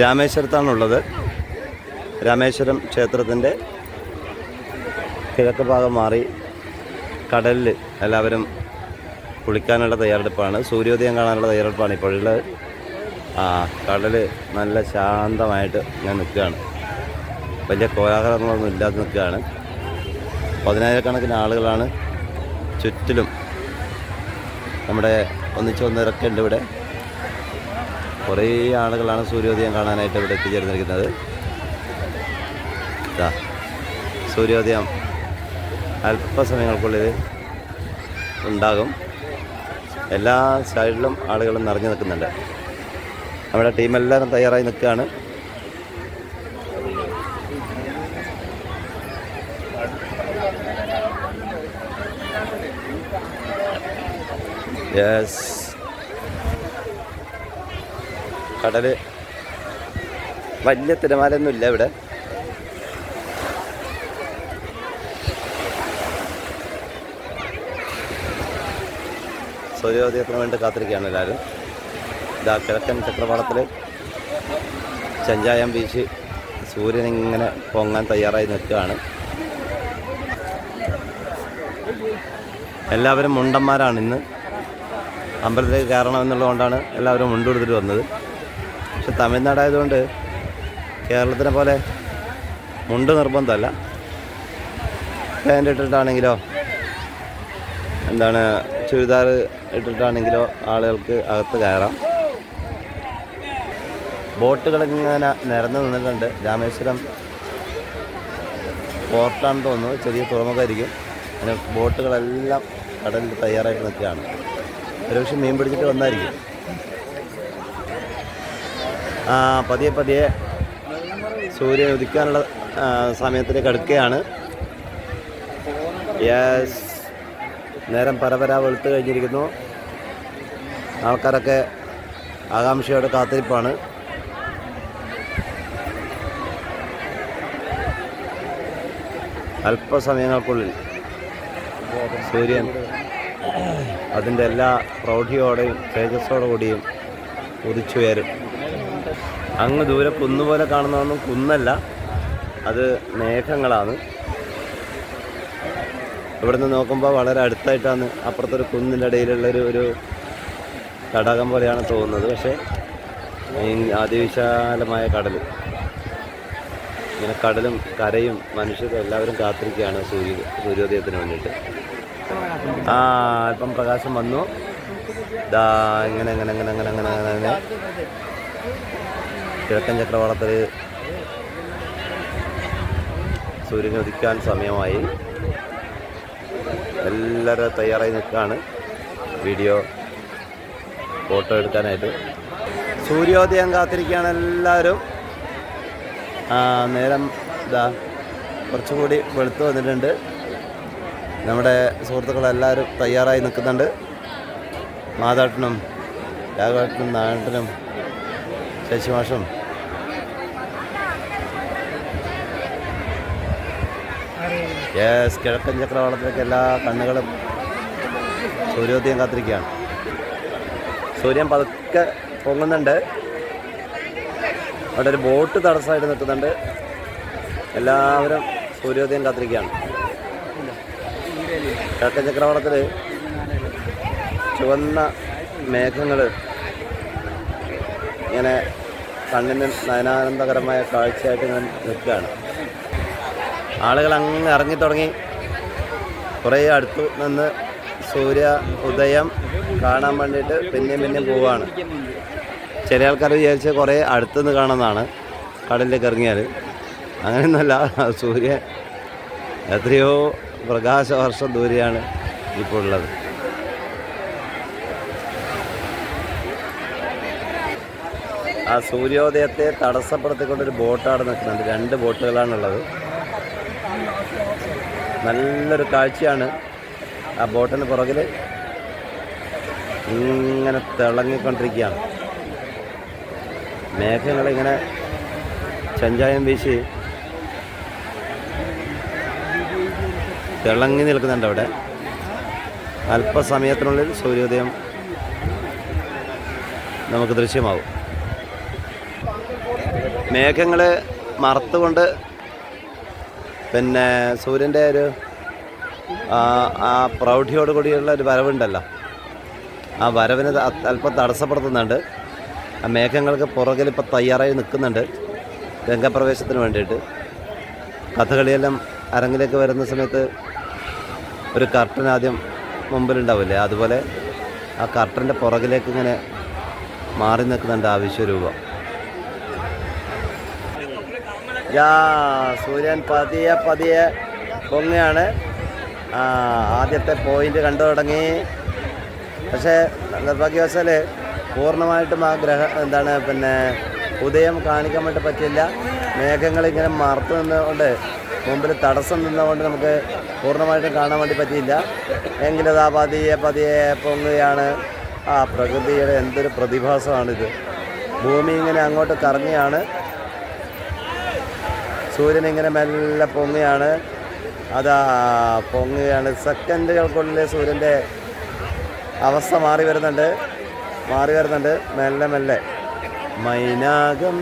രാമേശ്വരത്താണുള്ളത്. രാമേശ്വരം ക്ഷേത്രത്തിന്റെ കിഴക്ക് ഭാഗം മാറി കടലിൽ എല്ലാവരും കുളിക്കാനുള്ള തയ്യാറെടുപ്പാണ്. സൂര്യോദയം കാണാനുള്ള തയ്യാറെടുപ്പാണ്. ഇപ്പോഴുള്ള ആ കടൽ നല്ല ശാന്തമായിട്ട് ഞാൻ നിൽക്കുകയാണ്. വലിയ കോലാഹലങ്ങളൊന്നും ഇല്ലാതെ നിൽക്കുകയാണ്. പതിനായിരക്കണക്കിന് ആളുകളാണ് ചുറ്റിലും നമ്മുടെ ഒന്നിച്ച് ഒന്നിറക്കുണ്ട് ഇവിടെ. കുറേ ആളുകളാണ് സൂര്യോദയം കാണാനായിട്ട് ഇവിടെ എത്തിച്ചേർന്നിരിക്കുന്നത്. സൂര്യോദയം അല്പസമയങ്ങൾക്കുള്ളിൽ ഉണ്ടാകും. എല്ലാ സൈഡിലും ആളുകളും നിറഞ്ഞു നിൽക്കുന്നുണ്ട്. നമ്മുടെ ടീമെല്ലാവരും തയ്യാറായി നിൽക്കുകയാണ്. യെസ് കടൽ. വലിയ തിരമാലൊന്നുമില്ല ഇവിടെ. സൂര്യോദയത്തിന് വേണ്ടി കാത്തിരിക്കുകയാണ് എല്ലാവരും. ഇതാ കിഴക്കൻ ചക്രവാളത്തിൽ ചഞ്ചായം ബീച്ച് സൂര്യൻ ഇങ്ങനെ പൊങ്ങാൻ തയ്യാറായി നിൽക്കുകയാണ്. എല്ലാവരും മുണ്ടന്മാരാണ് ഇന്ന്. അമ്പലത്തിലേക്ക് കയറണമെന്നുള്ളതുകൊണ്ടാണ് എല്ലാവരും മുണ്ടെടുത്തിട്ട് വന്നത്. പക്ഷെ തമിഴ്നാടായതുകൊണ്ട് കേരളത്തിനെ പോലെ മുണ്ട് നിർബന്ധമല്ല. പാന്റ് ഇട്ടിട്ടാണെങ്കിലോ എന്താണ് ചുരിദാർ ഇട്ടിട്ടാണെങ്കിലോ ആളുകൾക്ക് അകത്ത് കയറാം. ബോട്ടുകളിങ്ങനെ നിരന്ന് നിന്നിട്ടുണ്ട്. രാമേശ്വരം പോർട്ടാണെന്ന് തോന്നുന്നു. ചെറിയ തുറമുഖമായിരിക്കും. അങ്ങനെ ബോട്ടുകളെല്ലാം കടലിൽ തയ്യാറായിട്ട് നിൽക്കുകയാണ്. ഒരുപക്ഷെ മീൻ പിടിച്ചിട്ട് വന്നായിരിക്കും. പതിയെ പതിയെ സൂര്യൻ ഉദിക്കാനുള്ള സമയത്തിലേക്ക് അടുക്കുകയാണ്. യെസ് നേരം പരപര വെളുത്ത് കഴിഞ്ഞിരിക്കുന്നു. ആൾക്കാരൊക്കെ ആകാംക്ഷയോടെ കാത്തിരിപ്പാണ്. അല്പസമയങ്ങൾക്കുള്ളിൽ സൂര്യൻ അതിന്റെ എല്ലാ പ്രൗഢിയോടെയും തേജസ്സോടു കൂടിയും ഉദിച്ചുയരും. അങ്ങ് ദൂരെ കുന്നുപോലെ കാണുന്നതൊന്നും കുന്നല്ല. അത് മേഘങ്ങളാണ്. ഇവിടുന്ന് നോക്കുമ്പോൾ വളരെ അടുത്തായിട്ടാണ് അപ്പുറത്തൊരു കുന്നിന്റെ ഇടയിലുള്ളൊരു ഒരു തടാകം പോലെയാണ് തോന്നുന്നത്. പക്ഷേ അതിവിശാലമായ കടൽ ഇങ്ങനെ കടലും കരയും മനുഷ്യരും എല്ലാവരും കാത്തിരിക്കുകയാണ് സൂര്യ സൂര്യോദയത്തിന് വേണ്ടിയിട്ട്. ആ അല്പം പ്രകാശം വന്നു. ദാ ഇങ്ങനെ അങ്ങനെ അങ്ങനെ അങ്ങനെ അങ്ങനെ അങ്ങനെ കിഴക്കൻ ചക്രവാളത്തിൽ സൂര്യൻ ഉദിക്കാൻ സമയമായി. എല്ലാവരും തയ്യാറായി നിൽക്കുകയാണ്. വീഡിയോ ഫോട്ടോ എടുക്കാനായിട്ട്. സൂര്യോദയം കാത്തിരിക്കുകയാണ് എല്ലാവരും. നേരം ഇതാ കുറച്ചുകൂടി വെളുത്ത് വന്നിട്ടുണ്ട്. നമ്മുടെ സുഹൃത്തുക്കളെല്ലാവരും തയ്യാറായി നിൽക്കുന്നുണ്ട്. മാതാട്ടനും രാഘവേട്ടനും നാട്ടനും ശശിമാഷും യെസ് കിഴക്കൻ ചക്രവാളത്തിലേക്ക് എല്ലാ കണ്ണുകളും സൂര്യോദയം കാത്തിരിക്കുകയാണ്. സൂര്യൻ പതുക്കെ പൊങ്ങുന്നുണ്ട്. അവിടെ ഒരു ബോട്ട് തടസ്സമായിട്ട് നിൽക്കുന്നുണ്ട്. എല്ലാവരും സൂര്യോദയം കാത്തിരിക്കുകയാണ്. കിഴക്കൻ ചക്രവാളത്തിൽ ചുവന്ന മേഘങ്ങൾ ഇങ്ങനെ കണ്ണിന് നയനാനന്ദകരമായ കാഴ്ചയായിട്ട് ഞാൻ നിൽക്കുകയാണ്. ആളുകൾ അങ്ങ് ഇറങ്ങി തുടങ്ങി. കുറേ അടുത്ത് നിന്ന് സൂര്യ ഉദയം കാണാൻ വേണ്ടിയിട്ട് പിന്നെയും പിന്നെയും പോവുകയാണ് ചില ആൾക്കാർ വിചാരിച്ച് കുറേ അടുത്തുനിന്ന് കാണുന്നതാണ്. കടലിലേക്ക് ഇറങ്ങിയാൽ അങ്ങനെയൊന്നുമല്ല സൂര്യൻ എത്രയോ പ്രകാശവർഷം ദൂരെയാണ് ഇപ്പോൾ ഉള്ളത്. ആ സൂര്യോദയത്തെ തടസ്സപ്പെടുത്തിക്കൊണ്ടൊരു ബോട്ടാണ് നിൽക്കുന്നത്. രണ്ട് ബോട്ടുകളാണുള്ളത്. നല്ലൊരു കാഴ്ചയാണ് ആ ബോട്ടിന് പുറകിൽ ഇങ്ങനെ തിളങ്ങിക്കൊണ്ടിരിക്കുകയാണ്. മേഘങ്ങളിങ്ങനെ ചഞ്ചായം വീശി തിളങ്ങി നിൽക്കുന്നുണ്ട് അവിടെ. അല്പസമയത്തിനുള്ളിൽ സൂര്യോദയം നമുക്ക് ദൃശ്യമാവും മേഘങ്ങൾ മറത്തുകൊണ്ട് പിന്നെ സൂര്യന്റെ ഒരു ആ, പ്രൗഢിയോട് കൂടിയുള്ള ഒരു വരവുണ്ടല്ലോ. ആ വരവിന് അല്പം തടസ്സപ്പെടുത്തുന്നുണ്ട്. ആ മേഘങ്ങൾക്ക് പുറകിൽ ഇപ്പോൾ തയ്യാറായി നിൽക്കുന്നുണ്ട് രംഗപ്രവേശത്തിന് വേണ്ടിയിട്ട്. കഥകളിയെല്ലാം അരങ്ങിലേക്ക് വരുന്ന സമയത്ത് ഒരു കർട്ടൻ ആദ്യം മുമ്പിലുണ്ടാവില്ലേ? അതുപോലെ ആ കർട്ടന്റെ പുറകിലേക്ക് ഇങ്ങനെ മാറി നിൽക്കുന്നുണ്ട് ആ വിശ്വരൂപം യാ സൂര്യൻ പതിയെ പതിയെ പൊങ്ങുകയാണ്. ആദ്യത്തെ പോയിന്റ് കണ്ടു തുടങ്ങി. പക്ഷേ നിർഭാഗ്യവശാൽ പൂർണമായിട്ടും ആ ഗ്രഹ എന്താണ് പിന്നെ ഉദയം കാണിക്കാൻ വേണ്ടി പറ്റില്ല മേഘങ്ങൾ ഇങ്ങനെ മറത്തു നിന്നുകൊണ്ട് മുമ്പിൽ തടസ്സം നിന്നുകൊണ്ട് നമുക്ക് പൂർണമായിട്ടും കാണാൻ വേണ്ടി പറ്റിയില്ല. എങ്കിലും ആ പതിയെ പതിയെ പൊങ്ങുകയാണ്. ആ പ്രകൃതിയുടെ എന്തൊരു പ്രതിഭാസമാണിത്. ഭൂമി ഇങ്ങനെ അങ്ങോട്ട് കറങ്ങിയാണ് സൂര്യൻ ഇങ്ങനെ മെല്ലെ പൊങ്ങുകയാണ്. അതാ പൊങ്ങുകയാണ്. സെക്കൻഡുകൾക്കുള്ളിൽ സൂര്യന്റെ അവസ്ഥ മാറി വരുന്നുണ്ട്. മാറി വരുന്നുണ്ട്. മെല്ലെ മെല്ലെ. മൈനാകം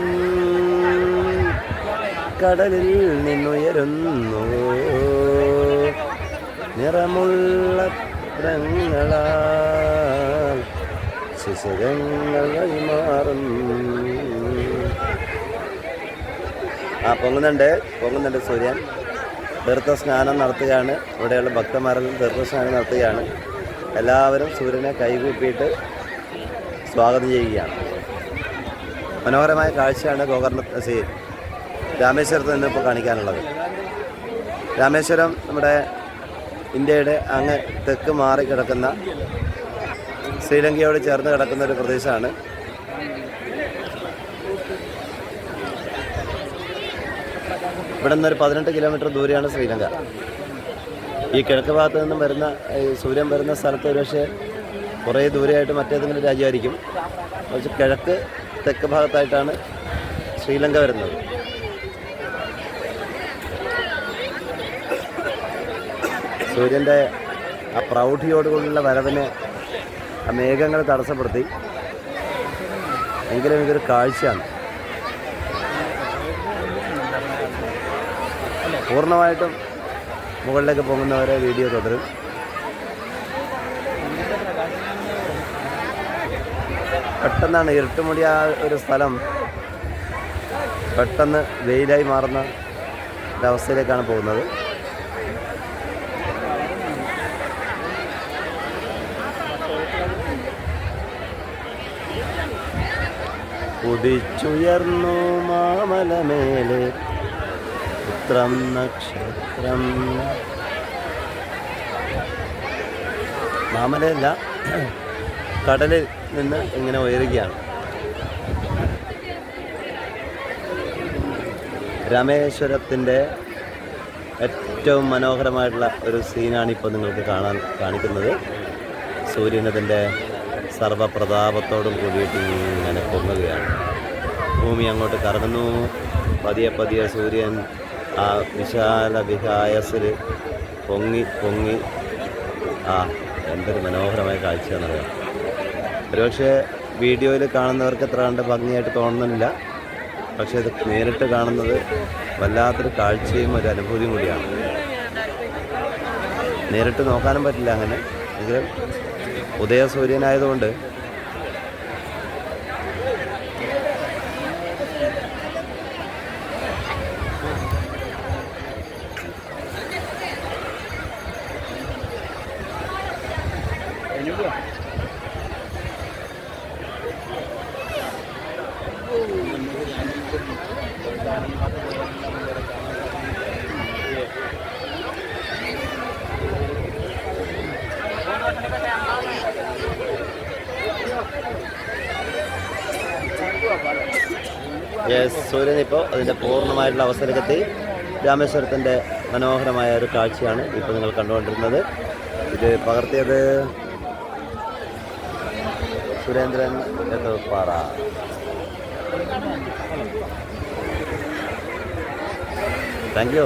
കടലിൽ നിന്നുയരുന്നു. നിറമുള്ള ചിത്രങ്ങളാൽ മാറുന്നു. ആ പൊങ്ങുന്നുണ്ട്. പൊങ്ങുന്നുണ്ട് സൂര്യൻ. തീർത്ഥ സ്നാനം നടത്തുകയാണ്. ഇവിടെയുള്ള ഭക്തന്മാരെല്ലാം തീർത്ഥ സ്നാനം നടത്തുകയാണ്. എല്ലാവരും സൂര്യനെ കൈകൂപ്പിയിട്ട് സ്വാഗതം ചെയ്യുകയാണ്. മനോഹരമായ കാഴ്ചയാണ് ഗോകർണ സി രാമേശ്വരത്ത് നിന്ന് ഇപ്പോൾ കാണിക്കാനുള്ളത്. രാമേശ്വരം നമ്മുടെ ഇന്ത്യയുടെ അങ്ങ് തെക്ക് മാറി കിടക്കുന്ന ശ്രീലങ്കയോട് ചേർന്ന് കിടക്കുന്ന ഒരു പ്രദേശമാണ്. ഇവിടെ നിന്ന് ഒരു പതിനെട്ട് കിലോമീറ്റർ ദൂരെയാണ് ശ്രീലങ്ക. ഈ കിഴക്ക് ഭാഗത്ത് നിന്നും വരുന്ന സൂര്യൻ വരുന്ന സ്ഥലത്ത് ഒരുപക്ഷെ കുറേ ദൂരെയായിട്ട് മറ്റേതെങ്കിലും രാജ്യമായിരിക്കും. പക്ഷെ കിഴക്ക് തെക്ക് ഭാഗത്തായിട്ടാണ് ശ്രീലങ്ക വരുന്നത്. സൂര്യന്റെ ആ പ്രൗഢിയോടുകൂടിയുള്ള വരവിനെ ആ മേഘങ്ങൾ തടസ്സപ്പെടുത്തി. എങ്കിലും ഇതൊരു കാഴ്ചയാണ്. പൂർണമായിട്ടും മുകളിലേക്ക് പോകുന്നവരെ വീഡിയോ തുടരും. പെട്ടെന്നാണ് ഇരുട്ടുമുടി ആ ഒരു സ്ഥലം പെട്ടെന്ന് വെയിലായി മാറുന്ന ഒരവസ്ഥയിലേക്കാണ് പോകുന്നത്. കുതിച്ചുയർന്നു മാമലമേലെ പുത്രം നക്ഷത്രം. മാമലയല്ല കടലിൽ നിന്ന് ഇങ്ങനെ ഉയരുകയാണ്. രാമേശ്വരത്തിന്റെ ഏറ്റവും മനോഹരമായിട്ടുള്ള ഒരു സീനാണ് ഇപ്പോൾ നിങ്ങൾക്ക് കാണാൻ കാണിക്കുന്നത്. സൂര്യനതിന്റെ സർവപ്രതാപത്തോടും കൂടിയിട്ട് ഇങ്ങനെ പൊങ്ങുകയാണ്. ഭൂമി അങ്ങോട്ട് കറങ്ങുന്നു. പതിയെ പതിയെ സൂര്യൻ ആ വിശാല വിഹായസിൽ പൊങ്ങി പൊങ്ങി. ആ എന്തൊരു മനോഹരമായ കാഴ്ചയാണെന്നറിയാം. ഒരുപക്ഷെ വീഡിയോയിൽ കാണുന്നവർക്ക് എത്ര കണ്ട് ഭംഗിയായിട്ട് തോന്നുന്നില്ല. പക്ഷേ ഇത് നേരിട്ട് കാണുന്നത് വല്ലാത്തൊരു കാഴ്ചയും ഒരു അനുഭൂതിയും കൂടിയാണ്. നേരിട്ട് നോക്കാനും പറ്റില്ല അങ്ങനെ. എങ്കിലും ഉദയസൂര്യനായതുകൊണ്ട് യെസ് സൂര്യൻ ഇപ്പോൾ അതിന്റെ പൂർണമായിട്ടുള്ള അവസരത്തിൽ രാമേശ്വരത്തിന്റെ മനോഹരമായ ഒരു കാഴ്ചയാണ് ഇപ്പോൾ നിങ്ങൾ കണ്ടുകൊണ്ടിരുന്നത്. ഇത് പകർത്തിയത് സുരേന്ദ്രൻ എടപ്പാറ. Thank you